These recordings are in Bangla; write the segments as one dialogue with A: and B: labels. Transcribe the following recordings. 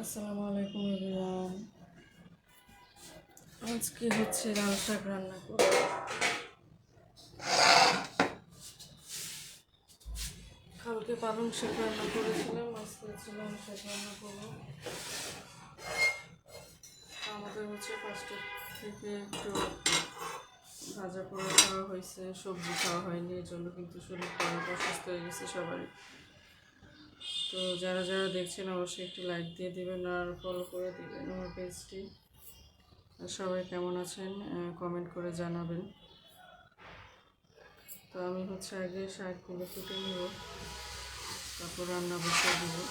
A: আসসালামু আলাইকুম এভরিওয়ান। আজকে হচ্ছে লাল শাক রান্না করব। কালকে পালং শাক রান্না করেছিলাম, আজকে হচ্ছে লাল শাক রান্না করব। আমাদের হচ্ছে পাঁচটা থেকে একটু ভাজা করে খাওয়া হয়েছে, সবজি খাওয়া হয়নি এই জন্য কিন্তু শরীরটা অনেক অসুস্থ হয়ে গেছে সবারই। তো যারা যারা দেখছেন অবশ্যই একটি লাইক দিয়ে দিবেন আর ফলো করে দিবেন আমার পেজটি সবাই কেমন আছেন কমেন্ট করে জানাবেন। তো আমি হচ্ছে আগে শাকগুলো কেটে নেব, তারপর রান্না বসিয়ে দেবো।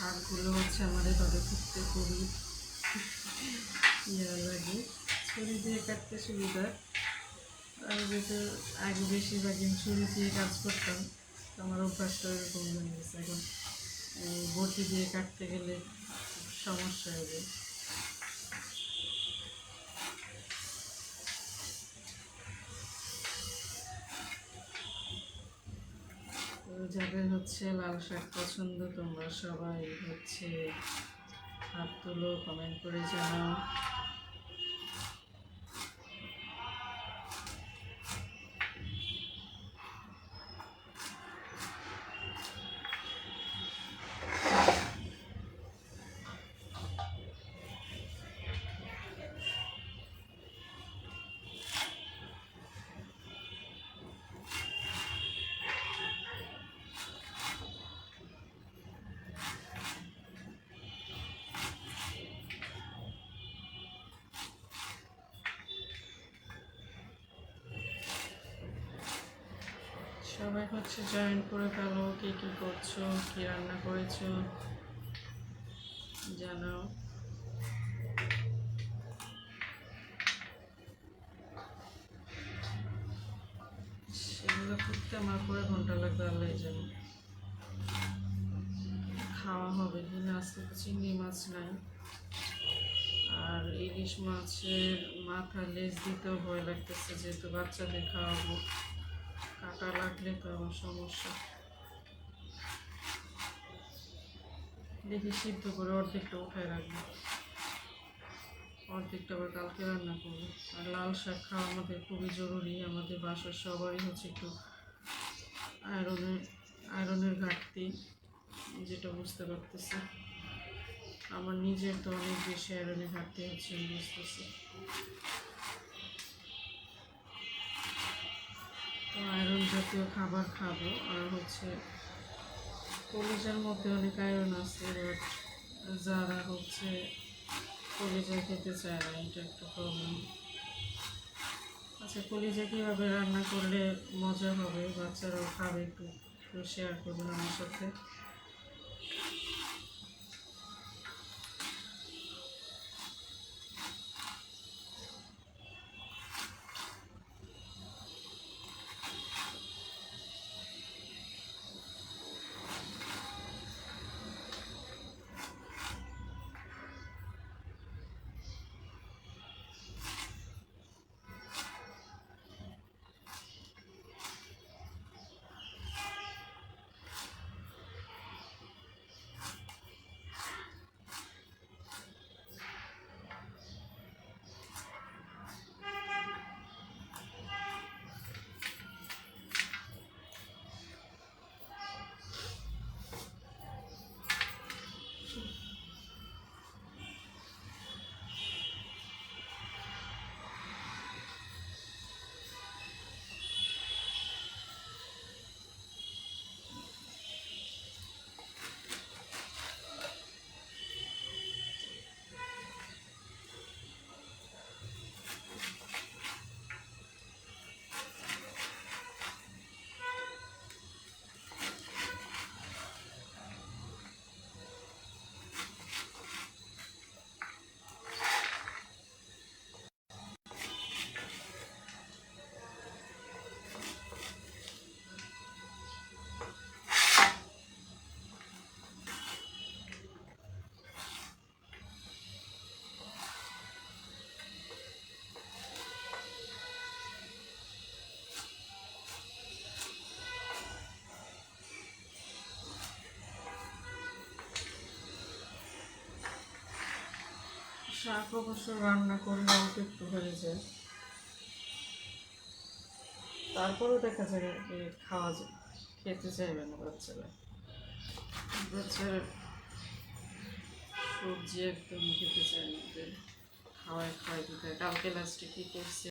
A: শাকগুলো হচ্ছে আমাদের তবে করতে খুবই ইয়া লাগে। ছুরি দিয়ে কাটতে সুবিধা। আমি যেহেতু আগে বেশিরভাগই ছুরি দিয়ে কাজ করতাম আমার অভ্যাসটা এরকম হয়ে গেছে। এখন বটি দিয়ে কাটতে গেলে সমস্যা হবে যাদের হচ্ছে লাল শাক পছন্দ তোমরা সবাই হচ্ছে হাত তুলো কমেন্ট করে জানাও। সবাই হচ্ছে জয়েন করে ফেলো, কে কী করছ, কী রান্না করেছ জানাও সেগুলো করতে আমার করে ঘণ্টা লাগবে, আল্লাহ জানে। খাওয়া হবে কিনা আজকে তো চিংড়ি মাছ নাই। আর ইলিশ মাছের মাথা লেজ দিতেও ভয় লাগতেছে, যেহেতু বাচ্চাদের খাওয়াবো। কাটা লাগলে তো আমার সমস্যা। দেখি সিদ্ধ করে অর্ধেকটা উঠায় রাখব। অর্ধেকটা আবার কালকে রান্না করব। আর লাল শাক খাওয়া আমাদের খুবই জরুরি। আমাদের বাসার সবারই হচ্ছে একটু আয়রনের আয়রনের ঘাটতি, যেটা বুঝতে পারতেছি। আমার নিজের তো অনেক বেশি আয়রনের ঘাটতি হচ্ছে বুঝতেছি। জাতীয় খাবার খাব। আর হচ্ছে কলিজার মধ্যে অনেক আয়রন আছে বাট যারা হচ্ছে কলিজা খেতে চায় না, এটা একটা প্রবলেম আচ্ছা কলিজা কীভাবে রান্না করলে মজা হবে? বাচ্চারাও খাবে একটু শেয়ার করবেন আমার সাথে। শাক অবশ্য রান্না করলে অল্প একটু হয়ে যায়। তারপরেও দেখা যায় খাওয়া যায়, খেতে চাইবে না বাচ্চারা। বাচ্চারা সবজি একদম খেতে চায় না খাওয়ায় খাওয়াই দিতে কালকে লাস্টে কী করছে?